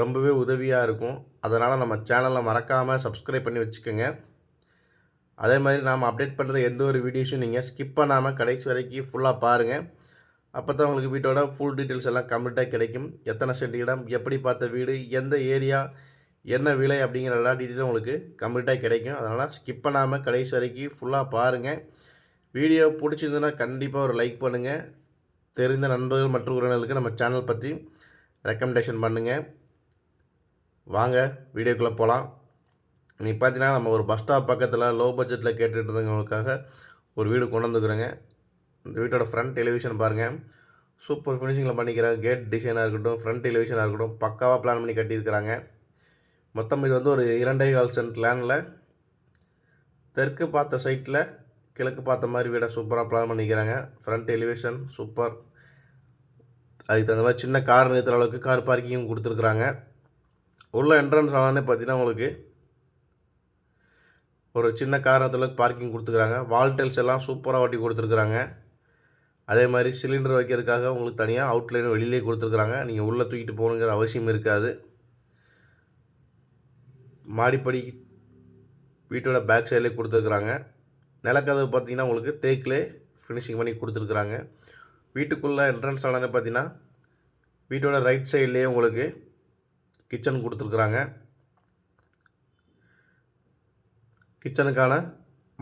ரொம்பவே உதவியாக இருக்கும். அதனால் நம்ம சேனலை மறக்காமல் சப்ஸ்கிரைப் பண்ணி வச்சுக்கோங்க. அதே மாதிரி நாம் அப்டேட் பண்ணுற எந்த ஒரு வீடியோஸும் நீங்கள் ஸ்கிப் பண்ணாமல் கடைசி வரைக்கும் ஃபுல்லாக பாருங்கள் அப்போ தான் உங்களுக்கு வீட்டோட ஃபுல் டீட்டெயில்ஸ் எல்லாம் கம்ப்ளீட்டாக கிடைக்கும். எத்தனை சென்ட் இடம் எப்படி பார்த்த வீடு எந்த ஏரியா என்ன விலை அப்படிங்கிற எல்லா டீட்டெயிலும் உங்களுக்கு கம்ப்ளீட்டாக கிடைக்கும். அதனால் ஸ்கிப் பண்ணாமல் கடைசி வரைக்கும் ஃபுல்லாக பாருங்கள் வீடியோ பிடிச்சிருந்ததுன்னா கண்டிப்பாக ஒரு லைக் பண்ணுங்கள் தெரிந்த நண்பர்கள் மற்றும் உறவினர்களுக்கு நம்ம சேனல் பற்றி ரெக்கமெண்டேஷன் பண்ணுங்கள் வாங்க வீடியோக்குள்ளே போகலாம் நீ பார்த்தீங்கன்னா நம்ம ஒரு பஸ் ஸ்டாப் பக்கத்தில் லோ பட்ஜெட்டில் கேட்டுட்டு இருந்தவங்களுக்காக ஒரு வீடு கொண்டு வந்துக்கிறோங்க இந்த வீட்டோட ஃப்ரண்ட் டெலிவிஷன் பாருங்கள் சூப்பர் ஃபினிஷிங்கில் பண்ணிக்கிறாங்க கேட் டிசைனாக இருக்கட்டும் ஃப்ரண்ட் டெலிவிஷனாக இருக்கட்டும் பக்காவாக பிளான் பண்ணி கட்டியிருக்கிறாங்க. மொத்தம் இது வந்து ஒரு இரண்டே கால் சென்ட் லேண்டில் தெற்கு பார்த்த சைட்டில் கிழக்கு பார்த்த மாதிரி வீடை சூப்பராக பிளான் பண்ணிக்கிறாங்க. ஃப்ரண்ட் எலிவேஷன் சூப்பர் அதுக்கு தகுந்த மாதிரி சின்ன கார் நிறுத்துகிற அளவுக்கு கார் பார்க்கிங்கும் கொடுத்துருக்குறாங்க. உள்ள என்ட்ரன்ஸ் ஆனே பார்த்தீங்கன்னா உங்களுக்கு ஒரு சின்ன காரணத்தில் பார்க்கிங் கொடுத்துருக்குறாங்க வால்டைல்ஸ் எல்லாம் சூப்பராக ஒட்டி கொடுத்துருக்குறாங்க. அதே மாதிரி சிலிண்டர் வைக்கிறதுக்காக உங்களுக்கு தனியாக அவுட்லைன் வெளியிலே கொடுத்துருக்குறாங்க. நீங்கள் உள்ளே தூக்கிட்டு போகணுங்கிற அவசியம் இருக்காது. மாடிப்படி வீட்டோட பேக் சைட்லேயே கொடுத்துருக்குறாங்க. நிலக்கதவு பார்த்தீங்கன்னா உங்களுக்கு தேக்கிலே ஃபினிஷிங் பண்ணி கொடுத்துருக்குறாங்க. வீட்டுக்குள்ளே என்ட்ரன்ஸ் ஆனது பார்த்தீங்கன்னா வீட்டோட ரைட் சைட்லேயே உங்களுக்கு கிச்சன் கொடுத்துருக்குறாங்க. கிச்சனுக்கான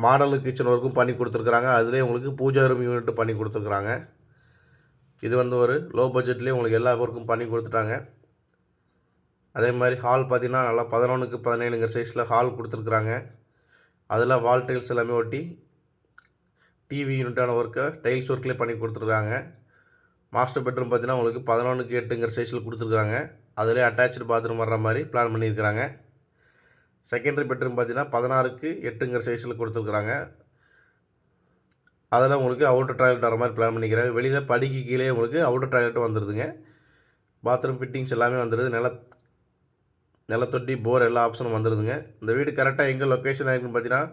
மாடலு கிச்சன் ஒர்க்கும் பண்ணி கொடுத்துருக்குறாங்க. அதுலேயே உங்களுக்கு பூஜா ரூம் யூனிட் பண்ணி கொடுத்துருக்குறாங்க. இது வந்து ஒரு லோ பட்ஜெட்லேயே உங்களுக்கு எல்லா ஒர்க்கும் பண்ணி கொடுத்துட்டாங்க. அதே மாதிரி ஹால் பார்த்திங்கன்னா நல்லா பதினொன்றுக்கு பதினேழுங்கிற சைஸில் ஹால் கொடுத்துருக்குறாங்க. அதில் வால் டைல்ஸ் எல்லாமே ஒட்டி டிவி யூனிட்டான ஒர்க்கை டைல்ஸ் ஒர்க்லேயே பண்ணி கொடுத்துருக்காங்க. மாஸ்டர் பெட்ரூம் பார்த்திங்கன்னா உங்களுக்கு பதினொன்றுக்கு எட்டுங்கிற சைஸில் கொடுத்துருக்காங்க. அதிலே அட்டாச்சு பாத்ரூம் வர்ற மாதிரி பிளான் பண்ணியிருக்கிறாங்க. செகண்டரி பெட்ரூம் பார்த்தீங்கன்னா பதினாறுக்கு எட்டுங்கிற சைஸில் கொடுத்துருக்குறாங்க. அதில் உங்களுக்கு அவுட்டர் டாய்லெட் வர மாதிரி பிளான் பண்ணிக்கிறாங்க வெளியில் படிக்கு கீழே உங்களுக்கு அவுட்டர் டாய்லெட்டும் வந்துடுதுங்க பாத்ரூம் ஃபிட்டிங்ஸ் எல்லாமே வந்துடுது நில நிலத்தொட்டி போர் எல்லா ஆப்ஷனும் வந்துடுதுங்க இந்த வீடு கரெக்டாக எங்கே லொக்கேஷன் ஆகிருக்குன்னு பார்த்தீங்கன்னா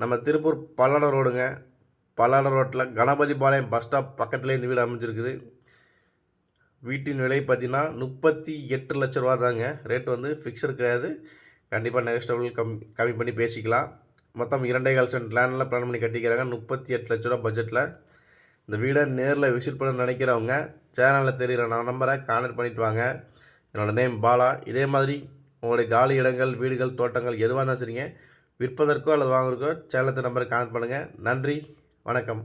நம்ம திருப்பூர் பல்லடம் ரோடுங்க பல்லாட ரோட்டில் கணபதி பாளையம் பஸ் ஸ்டாப் பக்கத்துலேயே இந்த வீடு அமைஞ்சிருக்குது. வீட்டின் விலை பார்த்தீங்கன்னா முப்பத்தி எட்டு லட்ச ரூபா தாங்க. ரேட் வந்து ஃபிக்ஸட் கிடையாது. கண்டிப்பாக நெகஸ்டபிள் கம் கம்மி பண்ணி பேசிக்கலாம். மொத்தம் இரண்டே கால் சென்ட் லேண்டில் பிளான் பண்ணி கட்டிக்கிறாங்க. முப்பத்தி எட்டு லட்ச ரூபா பட்ஜெட்டில் இந்த வீடை நேரில் விசிட் பண்ண நினைக்கிறவங்க சேனலில் தெரிகிற நான் நம்பரை கான்டக்ட் பண்ணிட்டு வாங்க. என்னோடய நேம் பாலா. இதே மாதிரி உங்களுடைய காலி இடங்கள் வீடுகள் தோட்டங்கள் எதுவாக இருந்தாலும் சரிங்க. விற்பதற்கோ அல்லது வாங்குறதுக்கோ சேனலத்தை நம்பரை கான்டக்ட் பண்ணுங்கள் நன்றி. வணக்கம்.